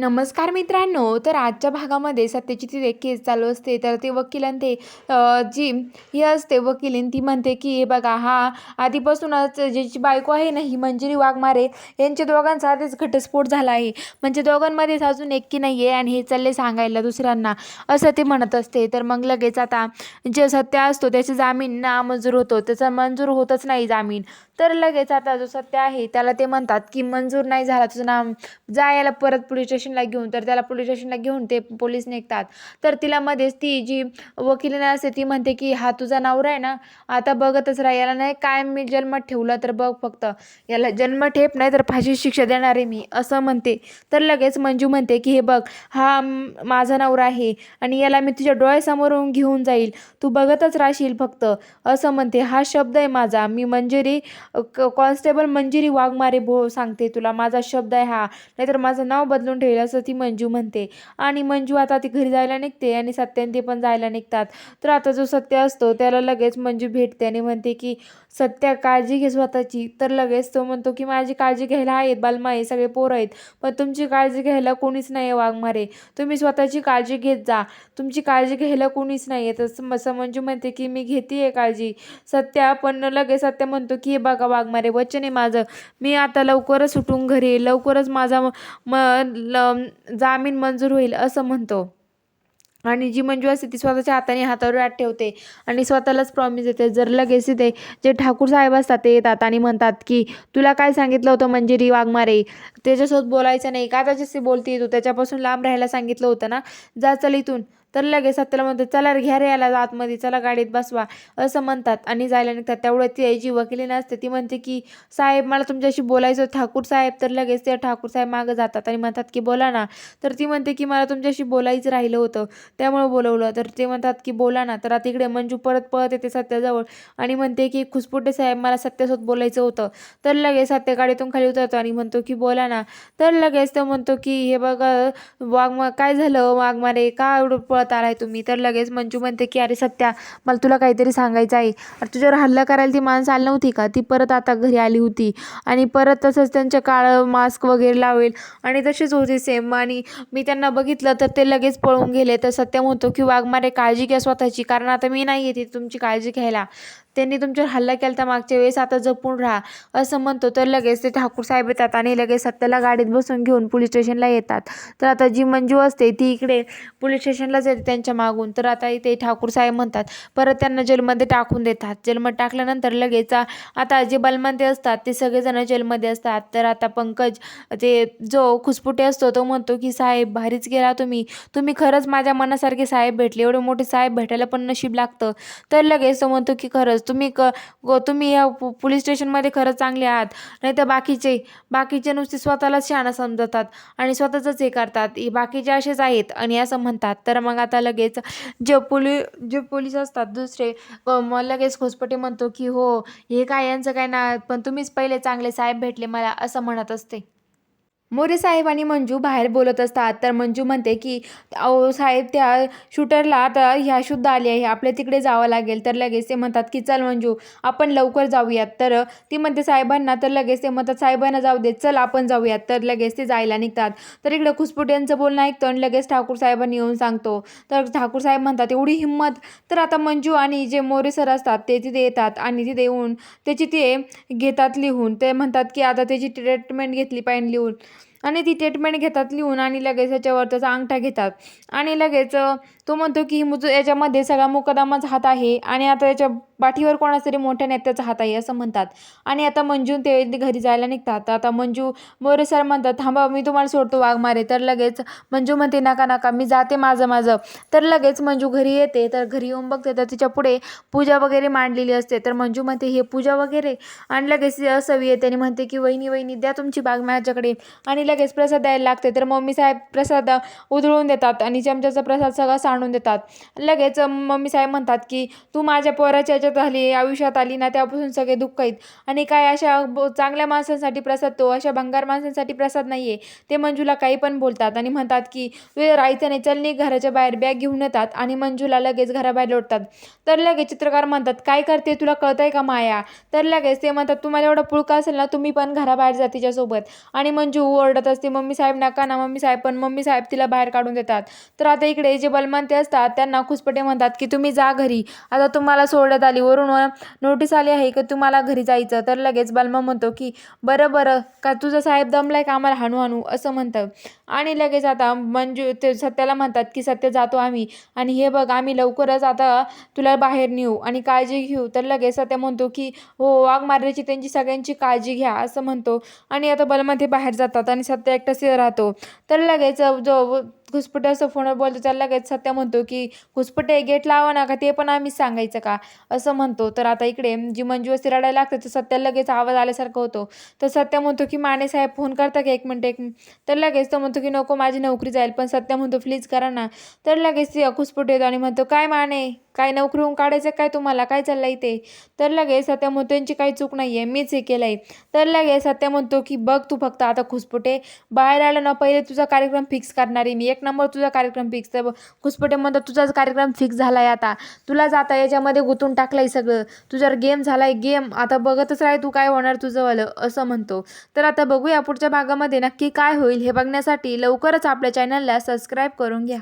नमस्कार मित्रांनो तर आजच्या भागामध्ये सत्याची ती केस चालू असते. तर ते वकील ते जी हे असते वकिलीन ती म्हणते की हे बघा हा आधीपासूनच ज्याची बायको आहे ना ही मंजिरी वाघमारे यांच्या दोघांचा आधीच घटस्फोट झाला आहे. म्हणजे दोघांमध्येच अजून एकी नाही आहे आणि हे चालले सांगायला दुसऱ्यांना असं ते म्हणत असते. तर मग लगेच आता जे सत्य असतो त्याची जामीन नामंजूर होतो. त्याचा मंजूर होतच नाही जामीन. तर लगेच आता जो सत्य आहे त्याला ते म्हणतात की मंजूर नाही झाला तुझं नाम जायला परत परत पोलीस स्टेशनला घेऊन तर त्याला पोलीस स्टेशनला घेऊन ते पोलीस निघतात. तर तिला मध्येच ती जी वकिलीने असते ती म्हणते की हा तुझा नवरा आहे ना आता बघतच राहा याला नाही काय मी जन्मात ठेवला तर बघ फक्त. याला जन्म ठेप नाही तर फाशी शिक्षा देणार आहे मी असं म्हणते. तर लगेच मंजू म्हणते की हे बघ हा माझा नवरा आहे आणि याला मी तुझ्या डोळ्यासमोरून घेऊन जाईल. तू बघतच राहशील फक्त. असं म्हणते. हा शब्द आहे माझा. मी मंजिरी कॉन्स्टेबल मंजिरी वाघमारे भो सांगते तुला. माझा शब्द आहे हा. नाहीतर माझं नाव बदलून ठेवेल असं ती मंजू म्हणते. आणि मंजू आता ती घरी जायला निघते आणि सत्यान ते पण जायला निघतात. तर आता जो सत्य असतो त्याला लगेच मंजू भेटते आणि म्हणते की सत्या काळजी घे स्वतःची. तर लगेच तो म्हणतो की माझी काळजी घ्यायला आहेत बालमा आहे सगळे पोरं आहेत. पण तुमची काळजी घ्यायला कोणीच नाही आहे वाघमारे. तुम्ही स्वतःची काळजी घेत जा. तुमची काळजी घ्यायला कोणीच नाही आहे तसं असं मंजू म्हणते की मी घेते आहे काळजी. सत्या पण लगेच सत्य म्हणतो की हे बघा वाघमारे वचन आहे माझं. मी आता लवकरच सुटून घरी येईल. लवकरच माझा म ल जामीन मंजूर होईल असं म्हणतो. आणि जी मंजू असते ती स्वतःच्या हाताने हातावर हात ठेवते. आणि स्वतःलाच प्रॉमिस देते. जर लगेच तिथे जे ठाकूर साहेब असतात ते येतात आणि म्हणतात की तुला काय सांगितलं होतं मंजिरी वाघमारे? त्याच्यासोबत बोलायचं नाही. का त्याच्याशी बोलते तू? त्याच्यापासून लांब राहायला सांगितलं होतं ना? जा चल इथून. तर लगेच सत्याला म्हणते चला घ्या रे याला आतमध्ये चला गाडीत बसवा. असं म्हणतात. आणि जायला निघतात. तेवढं ती जी वकिली नसते. ती म्हणते की साहेब मला तुमच्याशी बोलायचं होतं. ठाकूर साहेब. तर लगेच ते ठाकूर साहेब मागं जातात आणि म्हणतात की बोला ना. तर ती म्हणते की मला तुमच्याशी बोलायचं राहिलं होतं. त्यामुळं बोलवलं. तर ते म्हणतात की बोला ना. तर आता इकडे मंजू परत पळत येते सत्याजवळ आणि म्हणते की खुसपुटे साहेब मला सत्यासोबत बोलायचं होतं. तर लगेच सत्या गाडीतून खाली उतरतो आणि म्हणतो की बोला ना. तर लगेच तो म्हणतो की हे बघा वाघ काय झालं? वाघमारे का एवढं पळत आलाय तुम्ही. तर लगेच मंजू म्हणते की अरे सत्या मला तुला काहीतरी सांगायचं आहे. अरे तुझ्यावर हल्ला करायला ती माणसं आली नव्हती का? ती परत आता घरी आली होती. आणि परत तसंच त्यांच्या काळं मास्क वगैरे लावेल. आणि तसेच होते सेम आणि मी त्यांना बघितलं तर ते लगेच पळून गेले. तर सत्या म्हणतो की वाघमारे काळजी घ्या स्वतःची. कारण आता मी नाही येते तुमची काळजी घ्यायला. त्यांनी तुमच्यावर हल्ला केला तर मागच्या वेळेस आता जपून राहा. असं म्हणतो तर लगेच ते ठाकूर साहेब येतात आणि लगेच सत्याला गाडीत बसून घेऊन पोलीस स्टेशनला येतात. तर आता जी मंजू असते ती इकडे पोलीस स्टेशनलाच येते त्यांच्या मागून. तर आता इथे ठाकूर साहेब म्हणतात परत त्यांना जेलमध्ये टाकून देतात. जेलमध्ये टाकल्यानंतर लगेच आता जे बलमंते असतात ते सगळेजण जेलमध्ये असतात. तर आता पंकज ते जो खुसपुटे असतो तो म्हणतो की साहेब भारीच गेला तुम्ही. तुम्ही खरंच माझ्या मनासारखे साहेब भेटले. एवढे मोठे साहेब भेटायला पण नशीब लागतं. तर लगेच तो म्हणतो की खरंच तुम्ही क तुम्ही या पोलीस स्टेशनमध्ये खरंच चांगले आहात. नाही तर बाकीचे बाकीचे नुसते स्वतःलाच शहाणा समजतात आणि स्वतःचंच हे करतात. हे बाकीचे असेच आहेत आणि असं म्हणतात. तर मग आता लगेच जे पोली जे पोलीस असतात दुसरे मग लगेच खोसपटे म्हणतो की हो हे काय यांचं काय ना पण तुम्हीच पहिले चांगले साहेब भेटले मला असं म्हणत असते. मोरे साहेब आणि मंजू बाहेर बोलत असतात. तर मंजू म्हणते की अहो साहेब त्या शूटरला आता ह्या शुद्ध आली आहे. आपल्या तिकडे जावं लागेल. तर लगेच ते म्हणतात की चल मंजू आपण लवकर जाऊयात. तर ती म्हणते साहेबांना तर लगेच ते म्हणतात साहेबांना जाऊ दे चल आपण जाऊयात. तर लगेच ते जायला निघतात. तर इकडे खुसपुट यांचं बोलणं ऐकतो आणि लगेच ठाकूर साहेबांनी येऊन सांगतो. तर ठाकूर साहेब म्हणतात एवढी हिंमत. तर आता मंजू आणि जे मोरे सर असतात ते तिथे येतात आणि तिथे येऊन त्याची ते घेतात लिहून. ते म्हणतात की आता त्याची ट्रीटमेंट घेतली पाहिजे लिहून. आणि ती ट्रीटमेंट घेतात लिहून आणि लगेच ह्याच्यावर त्याचा अंगठा घेतात. आणि लगेच तो म्हणतो की मुज याच्यामध्ये सगळा मुकदमाच हात आहे आणि आता याच्या पाठीवर कोणाचा तरी मोठ्या नेत्याचा हात आहे असं म्हणतात. आणि आता मंजू ते घरी जायला निघतात. आता मंजू मोरे सर म्हणतात थांबा मी तुम्हाला सोडतो वाघ मारे. तर लगेच मंजू म्हणते नका नका मी जाते माझं माझं. तर लगेच मंजू घरी येते. तर घरी येऊन बघते. तर तिच्या पुढे पूजा वगैरे मांडलेली असते. तर मंजू म्हणते हे पूजा वगैरे? आणि लगेच सवी येते आणि म्हणते की वहिनी वहिनी द्या तुमची बाग माझ्याकडे. आणि लगेच प्रसाद द्यायला लागते. तर मम्मी साहेब प्रसाद उधळून देतात आणि चमच्याचा प्रसाद सगळा सांडून देतात. लगेच मम्मी साहेब म्हणतात की तू माझ्या पोराच्या याच्यात आली आयुष्यात आली ना त्यापासून सगळे दुःख आहेत. आणि काय अशा चांगल्या माणसांसाठी प्रसाद तो अशा भंगार माणसांसाठी प्रसाद नाही आहे ते मंजूला काही पण बोलतात आणि म्हणतात की तुझे राहायचं नाही चल निघ घराच्या बाहेर बॅग घेऊन येतात आणि मंजूला लगेच घराबाहेर लोटतात. तर लगेच चित्रकार म्हणतात काय करते तुला कळतंय का माया? तर लगेच ते म्हणतात तुम्हाला एवढा पुळका असेल ना तुम्ही पण घराबाहेर जा तिच्यासोबत. आणि मंजू ओरडत असते मम्मी साहेब नका ना मम्मी साहेब पण मम्मी साहेब तिला बाहेर काढून देतात. तर आता इकडे जे बलमंते असतात त्यांना खुसपटे म्हणतात की तुम्ही जा घरी. आता तुम्हाला सोडत आली वरून नोटीस आली आहे की तुम्हाला घरी जायचं. तर लगेच बलमा म्हणतो की बरं बरं का तुझं साहेब दमलाय का आम्हाला हाणू हाणू असं म्हणतं. आणि लगेच आता मंजू ते सत्याला म्हणतात की सत्य जातो आम्ही. आणि हे बघ आम्ही लवकरच आता तुला बाहेर नेऊ आणि काळजी घेऊ. तर लगेच सत्य म्हणतो की हो वाघ मारण्याची त्यांची सगळ्यांची काळजी घ्या असं म्हणतो. आणि आता बलमा ते बाहेर जातात आणि सत्य एकटाच राहतो. तर लगेच जो घुसपट्याचं असं फोनवर बोलतो त्याला लगेच सत्य म्हणतो की घुसपटे गेट लावा ना का? ते पण आम्हीच सांगायचं का? असं म्हणतो. तर आता इकडे जी मंजू असते रडायला लागते तर सत्या लगेच आवाज आल्यासारखं होतो. तर सत्य म्हणतो की माने साहेब फोन करता का एक मिनटं? एक तर लगेच तो म्हणतो की नको माझी नोकरी जाईल. पण सत्य म्हणतो प्लीज करा ना. तर लगेच ती घुसपट येतो आणि म्हणतो काय माने? काय नोकरीहून काढायचं काय तुम्हाला? काय चाललं ते तर लगेच सत्य म्हणतो यांची काही चूक नाही आहे मीच हे केलं आहे तर लगेच सत्य म्हणतो की बघ तू फक्त आता खुसपुटे बाहेर आलं ना पहिले तुझा कार्यक्रम फिक्स करणार आहे मी. एक एक नंबर तुझा कार्यक्रम फिक्स तर घुसपटे म्हणतात तुझाच कार्यक्रम फिक्स झाला आहे आता तुलाच आता याच्यामध्ये गुंतून टाकलं आहे सगळं तुझ्यावर गेम झाला आहे गेम आता बघतच राही तू काय होणार तुझंवालं असं म्हणतो. तर आता बघूया पुढच्या भागामध्ये नक्की काय होईल हे बघण्यासाठी लवकरच आपल्या चॅनलला सबस्क्राईब करून घ्या.